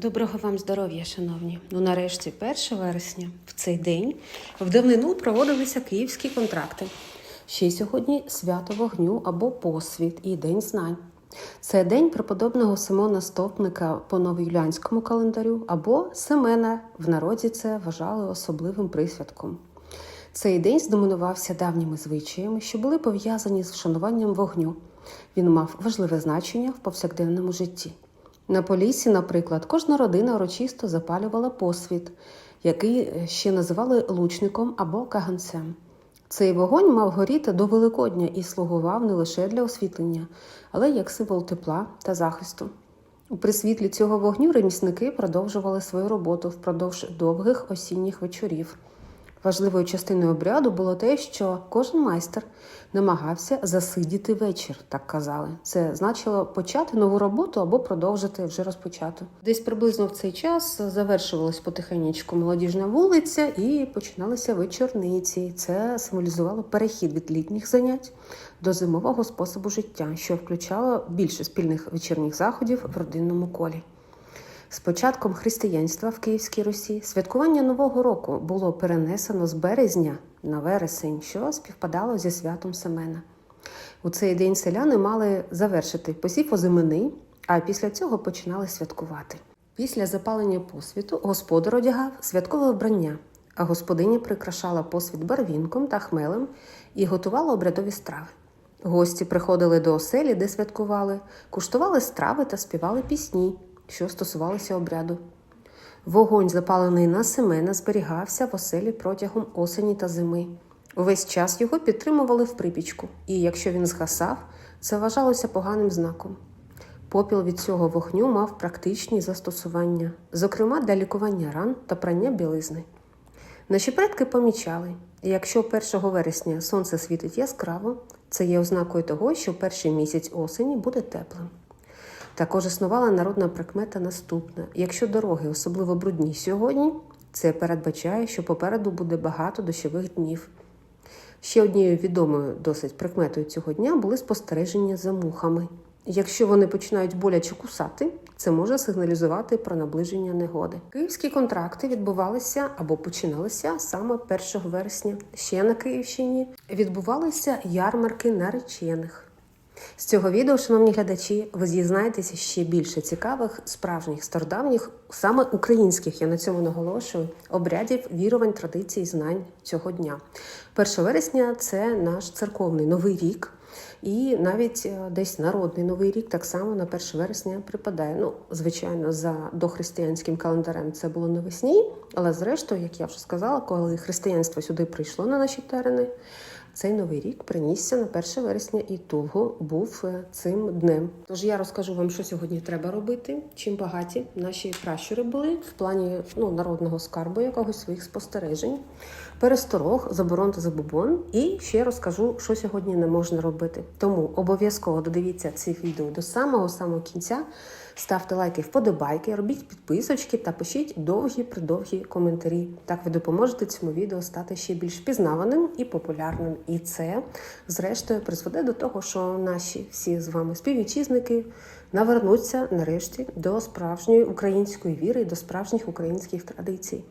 Доброго вам здоров'я, шановні. Ну, нарешті, 1 вересня, в цей день, в давнину проводилися київські контракти. Ще й сьогодні свято вогню або посвіт і День знань. Це день преподобного Симона Стопника по новоюліанському календарю або Семена. В народі це вважали особливим присвятком. Цей день здомінувався давніми звичаями, що були пов'язані з вшануванням вогню. Він мав важливе значення в повсякденному житті. На Поліссі, наприклад, кожна родина урочисто запалювала посвіт, який ще називали лучником або каганцем. Цей вогонь мав горіти до Великодня і слугував не лише для освітлення, але й як символ тепла та захисту. При світлі цього вогню ремісники продовжували свою роботу впродовж довгих осінніх вечорів. Важливою частиною обряду було те, що кожен майстер намагався засидіти вечір, так казали. Це значило почати нову роботу або продовжити вже розпочату. Десь приблизно в цей час завершувалась потихеньку молодіжна вулиця і починалися вечорниці. Це символізувало перехід від літніх занять до зимового способу життя, що включало більше спільних вечірніх заходів в родинному колі. З початком християнства в Київській Русі святкування Нового року було перенесено з березня на вересень, що співпадало зі святом Семена. У цей день селяни мали завершити посів озимини, а після цього починали святкувати. Після запалення посвіту господар одягав святкове вбрання, а господиня прикрашала посвіт барвінком та хмелем і готувала обрядові страви. Гості приходили до оселі, де святкували, куштували страви та співали пісні що стосувалися обряду. Вогонь, запалений на семена, зберігався в оселі протягом осені та зими. Увесь час його підтримували в припічку, і якщо він згасав, це вважалося поганим знаком. Попіл від цього вогню мав практичні застосування, зокрема для лікування ран та прання білизни. Наші предки помічали, якщо 1 вересня сонце світить яскраво, це є ознакою того, що перший місяць осені буде теплим. Також існувала народна прикмета наступна: якщо дороги особливо брудні сьогодні, це передбачає, що попереду буде багато дощових днів. Ще однією відомою досить прикметою цього дня були спостереження за мухами. Якщо вони починають боляче кусати, це може сигналізувати про наближення негоди. Київські контракти відбувалися або починалися саме 1 вересня. Ще на Київщині відбувалися ярмарки наречених. З цього відео, шановні глядачі, ви дізнаєтеся ще більше цікавих, справжніх, стародавніх, саме українських, я на цьому наголошую, обрядів, вірувань, традицій, знань цього дня. 1 вересня це наш церковний новий рік. І навіть е, десь народний новий рік так само на 1 вересня припадає. Ну, звичайно, за дохристиянським календарем це було навесні, але зрештою, як я вже сказала, коли християнство сюди прийшло на наші терени, цей новий рік принісся на 1 вересня і довго був е, цим днем. Тож я розкажу вам, що сьогодні треба робити, чим багаті наші пращури були в плані ну, народного скарбу, якогось своїх спостережень, пересторог, заборон та забобон. І ще розкажу, що сьогодні не можна робити. Тому обов'язково додивіться ці відео до самого самого кінця. Ставте лайки, вподобайки, робіть підписочки та пишіть довгі-придовгі коментарі. Так ви допоможете цьому відео стати ще більш пізнаваним і популярним. І це, зрештою, призведе до того, що наші всі з вами співвітчизники навернуться нарешті до справжньої української віри і до справжніх українських традицій.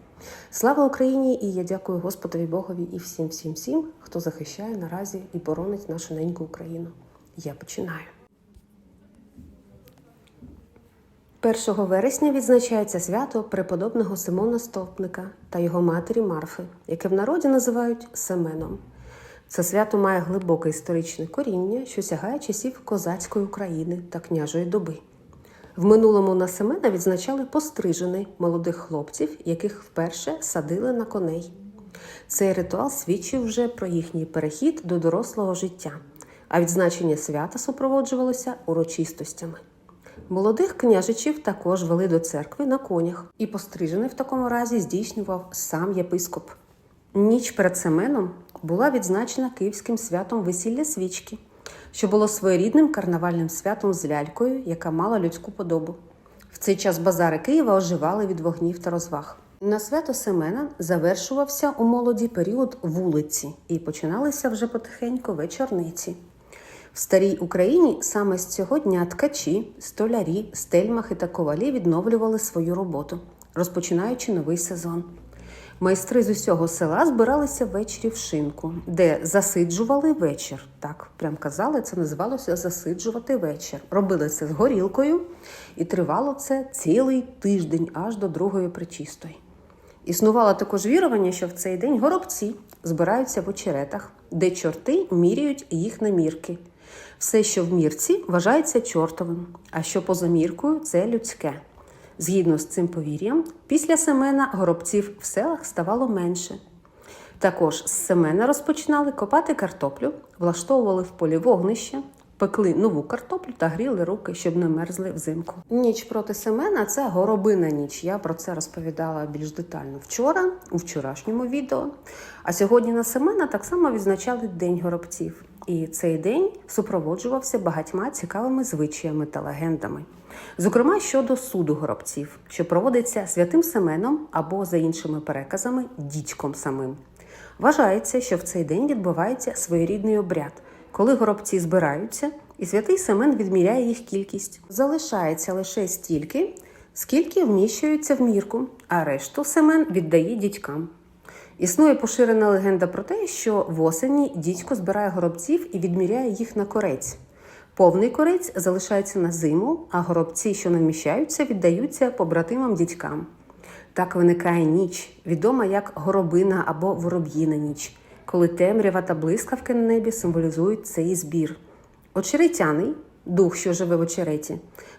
Слава Україні! І я дякую Господові Богові і всім, всім, всім, хто захищає наразі і боронить нашу неньку Україну. Я починаю. 1 вересня відзначається свято преподобного Симона Стовпника та його матері Марфи, яке в народі називають Семеном. Це свято має глибоке історичне коріння, що сягає часів козацької України та княжої доби. В минулому на Семена відзначали пострижений молодих хлопців, яких вперше садили на коней. Цей ритуал свідчив вже про їхній перехід до дорослого життя, а відзначення свята супроводжувалося урочистостями. Молодих княжичів також вели до церкви на конях, і пострижений в такому разі здійснював сам єпископ. Ніч перед Семеном була відзначена київським святом весілля свічки, що було своєрідним карнавальним святом з лялькою, яка мала людську подобу. В цей час базари Києва оживали від вогнів та розваг. На свято Семена завершувався у молоді період вулиці, і починалися вже потихеньку вечорниці. В старій Україні саме з цього дня ткачі, столярі, стельмахи та ковалі відновлювали свою роботу, розпочинаючи новий сезон. Майстри з усього села збиралися ввечері в шинку, де засиджували вечір. Так, прям казали, це називалося засиджувати вечір. Робили це з горілкою, і тривало це цілий тиждень аж до другої причистої. Існувало також вірування, що в цей день горобці збираються в очеретах, де чорти міряють їх на мірки. Все, що в мірці, вважається чортовим, а що поза міркою це людське. Згідно з цим повір'ям, після семена горобців в селах ставало менше. Також з семена розпочинали копати картоплю, влаштовували в полі вогнище, пекли нову картоплю та гріли руки, щоб не мерзли взимку. Ніч проти семена це горобина ніч. Я про це розповідала більш детально вчора, у вчорашньому відео. А сьогодні на семена так само відзначали День горобців. І цей день супроводжувався багатьма цікавими звичаями та легендами. Зокрема, щодо суду горобців, що проводиться святим Семеном або, за іншими переказами, дідьком самим. Вважається, що в цей день відбувається своєрідний обряд, коли горобці збираються, і святий Семен відміряє їх кількість. Залишається лише стільки, скільки вміщується в мірку, а решту Семен віддає дідькам. Існує поширена легенда про те, що восені дідько збирає горобців і відміряє їх на корець. Повний корець залишається на зиму, а горобці, що не вміщаються, віддаються побратимам дідькам. Так виникає ніч, відома як горобина або вороб'їна ніч, коли темрява та блискавки на небі символізують цей збір. Очеретяний, дух, що живе в очереті,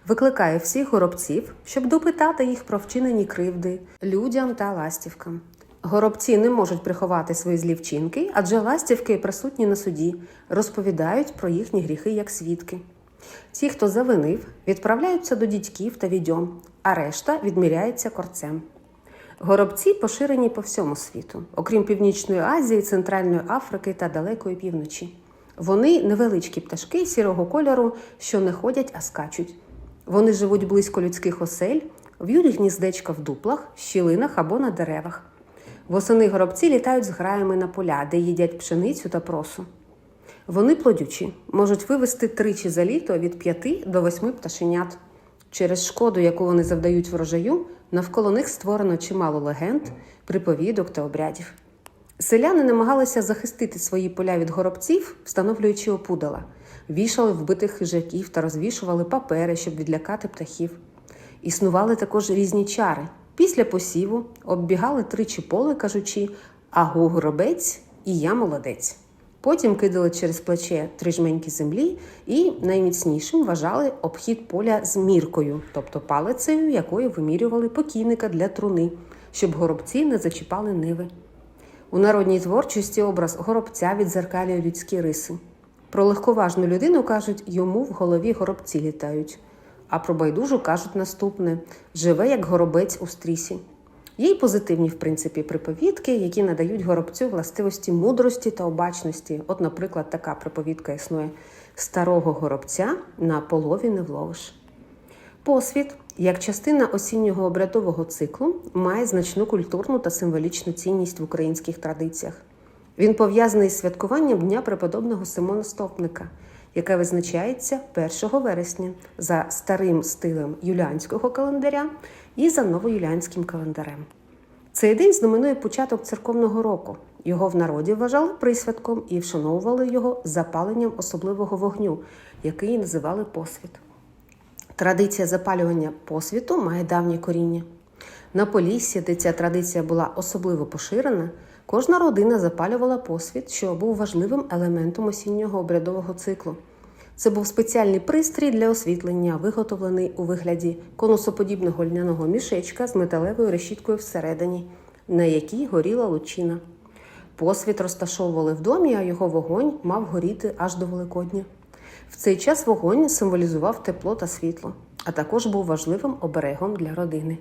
викликає всіх горобців, щоб допитати їх про вчинені кривди людям та ластівкам. Горобці не можуть приховати свої злі вчинки, адже ластівки присутні на суді, розповідають про їхні гріхи як свідки. Ті, хто завинив, відправляються до дідьків та відьом, а решта відміряється корцем. Горобці поширені по всьому світу, окрім Північної Азії, Центральної Африки та Далекої півночі. Вони невеличкі пташки сірого кольору, що не ходять, а скачуть. Вони живуть близько людських осель, в'ють гніздечка в дуплах, щілинах або на деревах. Восени горобці літають з граями на поля, де їдять пшеницю та просу. Вони плодючі, можуть вивести тричі за літо від 5 до 8 пташенят. Через шкоду, яку вони завдають врожаю, навколо них створено чимало легенд, приповідок та обрядів. Селяни намагалися захистити свої поля від горобців, встановлюючи опудала, вішали вбитих хижаків та розвішували папери, щоб відлякати птахів. Існували також різні чари. Після посіву оббігали тричі поле, кажучи Агу горобець і я молодець. Потім кидали через плече три жменьки землі і найміцнішим вважали обхід поля з міркою, тобто палицею, якою вимірювали покійника для труни, щоб горобці не зачіпали ниви. У народній творчості образ горобця відзеркалює людські риси. Про легковажну людину кажуть, йому в голові горобці літають. А про байдужу кажуть наступне: живе як горобець у стрісі. Є й позитивні, в принципі, приповідки, які надають горобцю властивості мудрості та обачності. От, наприклад, така приповідка існує: старого горобця на полові не вловиш. Посвіт, як частина осіннього обрядового циклу, має значну культурну та символічну цінність в українських традиціях. Він пов'язаний з святкуванням Дня преподобного Симона Стопника, яке визначається 1 вересня за старим стилем юліанського календаря і за новоюліанським календарем. Цей день знаменує початок церковного року. Його в народі вважали присвятком і вшановували його запаленням особливого вогню, який називали посвіт. Традиція запалювання посвіту має давнє коріння. На Поліссі, де ця традиція була особливо поширена, кожна родина запалювала посвіт, що був важливим елементом осіннього обрядового циклу. Це був спеціальний пристрій для освітлення, виготовлений у вигляді конусоподібного льняного мішечка з металевою решіткою всередині, на якій горіла лучина. Посвіт розташовували в домі, а його вогонь мав горіти аж до Великодня. В цей час вогонь символізував тепло та світло, а також був важливим оберегом для родини.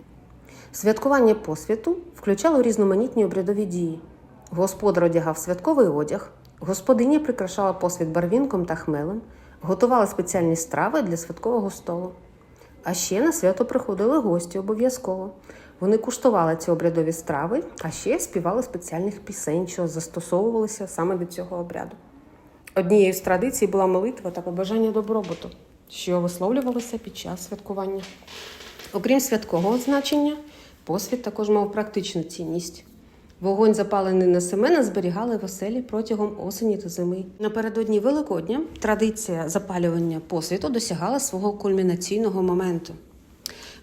Святкування посвіту включало різноманітні обрядові дії. Господар одягав святковий одяг, господиня прикрашала посвіт барвінком та хмелем, готувала спеціальні страви для святкового столу. А ще на свято приходили гості обов'язково. Вони куштували ці обрядові страви, а ще співали спеціальних пісень, що застосовувалися саме від цього обряду. Однією з традицій була молитва та побажання добробуту, що висловлювалося під час святкування. Окрім святкового значення, посвід також мав практичну цінність. Вогонь, запалений на семена, зберігали в оселі протягом осені та зими. Напередодні Великодня традиція запалювання посвіту досягала свого кульмінаційного моменту.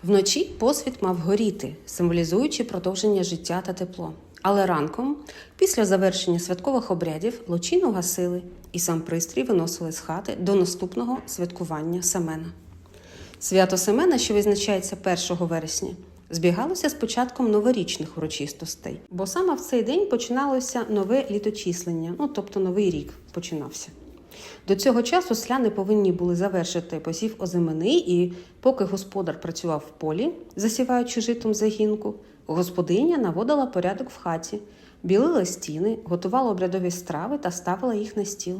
Вночі посвіт мав горіти, символізуючи продовження життя та тепло. Але ранком, після завершення святкових обрядів, лучину гасили і сам пристрій виносили з хати до наступного святкування Семена. Свято Семена, що відзначається 1 вересня, збігалося з початком новорічних урочистостей, бо саме в цей день починалося нове літочислення, ну тобто новий рік починався. До цього часу сляни повинні були завершити посів озимини, і поки господар працював в полі, засіваючи житом загінку, господиня наводила порядок в хаті, білила стіни, готувала обрядові страви та ставила їх на стіл.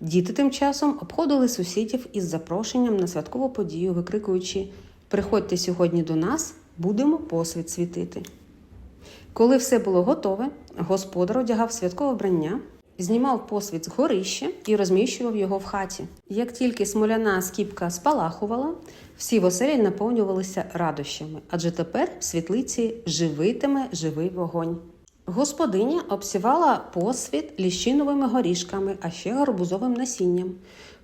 Діти тим часом обходили сусідів із запрошенням на святкову подію, викрикуючи Приходьте сьогодні до нас, будемо посвіт світити. Коли все було готове, господар одягав святкове вбрання, знімав посвіт з горища і розміщував його в хаті. Як тільки смоляна скіпка спалахувала, всі в оселі наповнювалися радощами, адже тепер в світлиці живитиме живий вогонь. Господиня обсівала посвіт ліщиновими горішками, а ще гарбузовим насінням.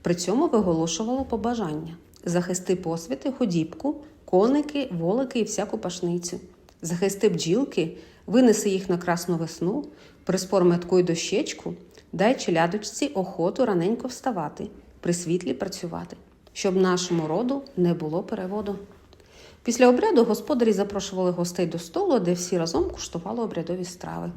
При цьому виголошувала побажання: захисти посвіти, ходібку, коники, волики і всяку пашницю. Захисти бджілки, винеси їх на красну весну, приспор метку й дощечку, дай челядочці охоту раненько вставати, при світлі працювати, щоб нашому роду не було переводу. Після обряду господарі запрошували гостей до столу, де всі разом куштували обрядові страви.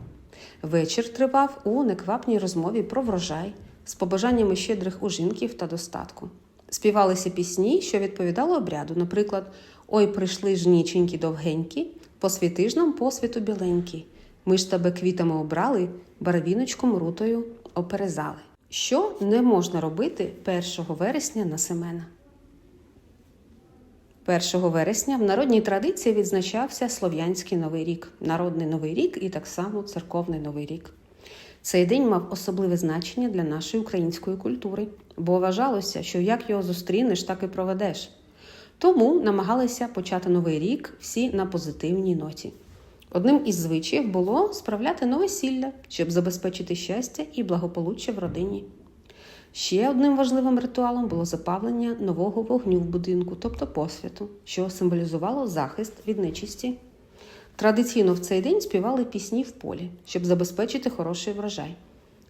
Вечір тривав у неквапній розмові про врожай з побажаннями щедрих ужинків та достатку. Співалися пісні, що відповідали обряду, наприклад, Ой, прийшли ж ніченькі довгенькі, посвіти ж нам посвіту біленький. Ми ж тебе квітами обрали, барвіночком рутою оперезали. Що не можна робити 1 вересня на Семена? 1 вересня в народній традиції відзначався Слов'янський Новий рік, народний Новий рік і так само церковний Новий рік. Цей день мав особливе значення для нашої української культури, бо вважалося, що як його зустрінеш, так і проведеш. Тому намагалися почати новий рік всі на позитивній ноті. Одним із звичаїв було справляти новосілля, щоб забезпечити щастя і благополуччя в родині. Ще одним важливим ритуалом було запалення нового вогню в будинку, тобто посвяту, що символізувало захист від нечисті. Традиційно в цей день співали пісні в полі, щоб забезпечити хороший врожай.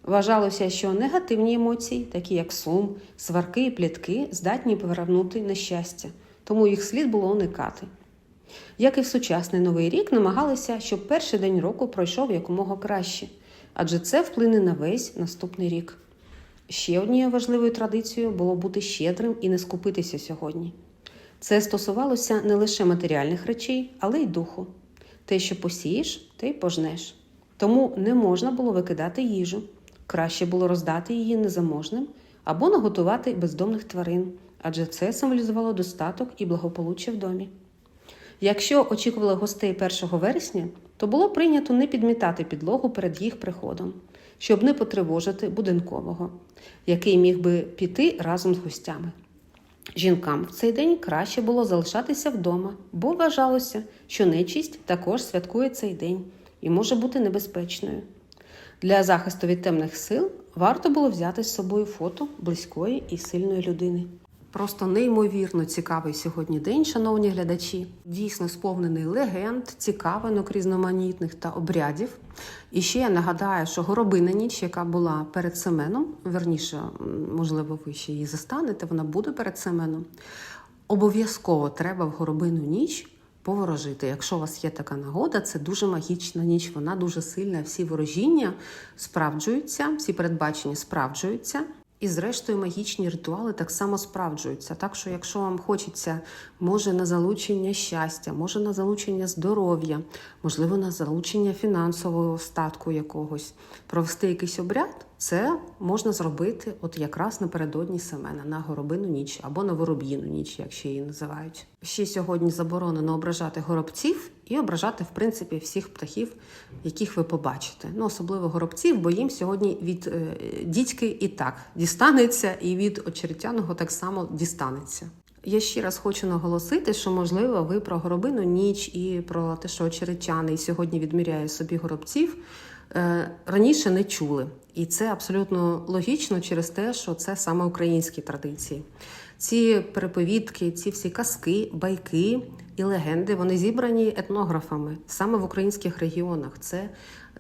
Вважалося, що негативні емоції, такі як сум, сварки і плітки, здатні повернути нещастя, тому їх слід було уникати. Як і в сучасний новий рік, намагалися, щоб перший день року пройшов якомога краще, адже це вплине на весь наступний рік. Ще однією важливою традицією було бути щедрим і не скупитися сьогодні. Це стосувалося не лише матеріальних речей, але й духу. Те, що посієш, те й пожнеш. Тому не можна було викидати їжу. Краще було роздати її незаможним або наготувати бездомних тварин, адже це символізувало достаток і благополуччя в домі. Якщо очікували гостей 1 вересня, то було прийнято не підмітати підлогу перед їх приходом, щоб не потривожити будинкового, який міг би піти разом з гостями. Жінкам в цей день краще було залишатися вдома, бо вважалося, що нечість також святкує цей день і може бути небезпечною. Для захисту від темних сил варто було взяти з собою фото близької і сильної людини. Просто неймовірно цікавий сьогодні день, шановні глядачі. Дійсно сповнений легенд, цікавинок різноманітних та обрядів. І ще я нагадаю, що горобина ніч, яка була перед Семеном, верніше, можливо, ви ще її застанете, вона буде перед Семеном. Обов'язково треба в горобину ніч поворожити. Якщо у вас є така нагода, це дуже магічна ніч, вона дуже сильна. Всі ворожіння справджуються, всі передбачення справджуються. І, зрештою, магічні ритуали так само справджуються. Так що, якщо вам хочеться, може на залучення щастя, може на залучення здоров'я, можливо, на залучення фінансового статку якогось, провести якийсь обряд, це можна зробити от якраз напередодні Семена, на горобину ніч або на вороб'їну ніч, як ще її називають. Ще сьогодні заборонено ображати горобців і ображати, в принципі, всіх птахів, яких ви побачите. Ну, особливо горобців, бо їм сьогодні від е, дідьки і так дістанеться, і від очеретяного так само дістанеться. Я ще раз хочу наголосити, що можливо ви про горобину ніч і про те, що очеретяний сьогодні відміряє собі горобців, е, раніше не чули. І це абсолютно логічно через те, що це саме українські традиції. Ці переповідки, ці всі казки, байки і легенди вони зібрані етнографами саме в українських регіонах. Це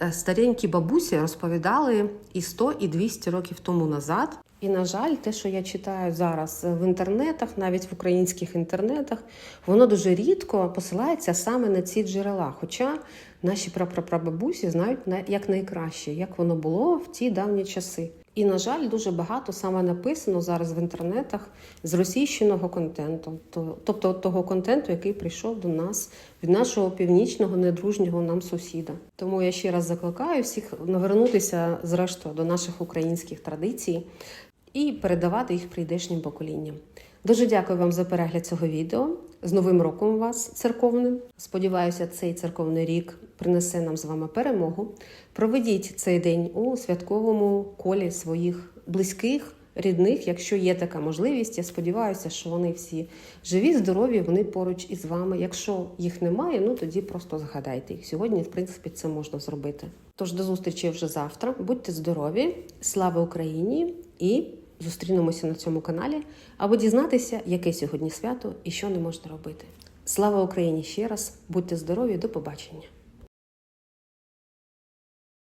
е, старенькі бабусі розповідали і 100, і 200 років тому назад. І на жаль, те, що я читаю зараз в інтернетах, навіть в українських інтернетах, воно дуже рідко посилається саме на ці джерела. Хоча наші прапрапрабабусі знають на- як найкраще, як воно було в ті давні часи. І, на жаль, дуже багато саме написано зараз в інтернетах з російщеного контенту, тобто того контенту, який прийшов до нас від нашого північного недружнього нам сусіда. Тому я ще раз закликаю всіх навернутися зрештою до наших українських традицій і передавати їх прийдешнім поколінням. Дуже дякую вам за перегляд цього відео. З Новим роком вас церковним. Сподіваюся, цей церковний рік принесе нам з вами перемогу. Проведіть цей день у святковому колі своїх близьких, рідних, якщо є така можливість. Я сподіваюся, що вони всі живі, здорові, вони поруч із вами. Якщо їх немає, ну тоді просто згадайте їх. Сьогодні, в принципі, це можна зробити. Тож до зустрічі вже завтра. Будьте здорові, слава Україні і зустрінемося на цьому каналі, аби дізнатися, яке сьогодні свято і що не можна робити. Слава Україні ще раз, будьте здорові, до побачення!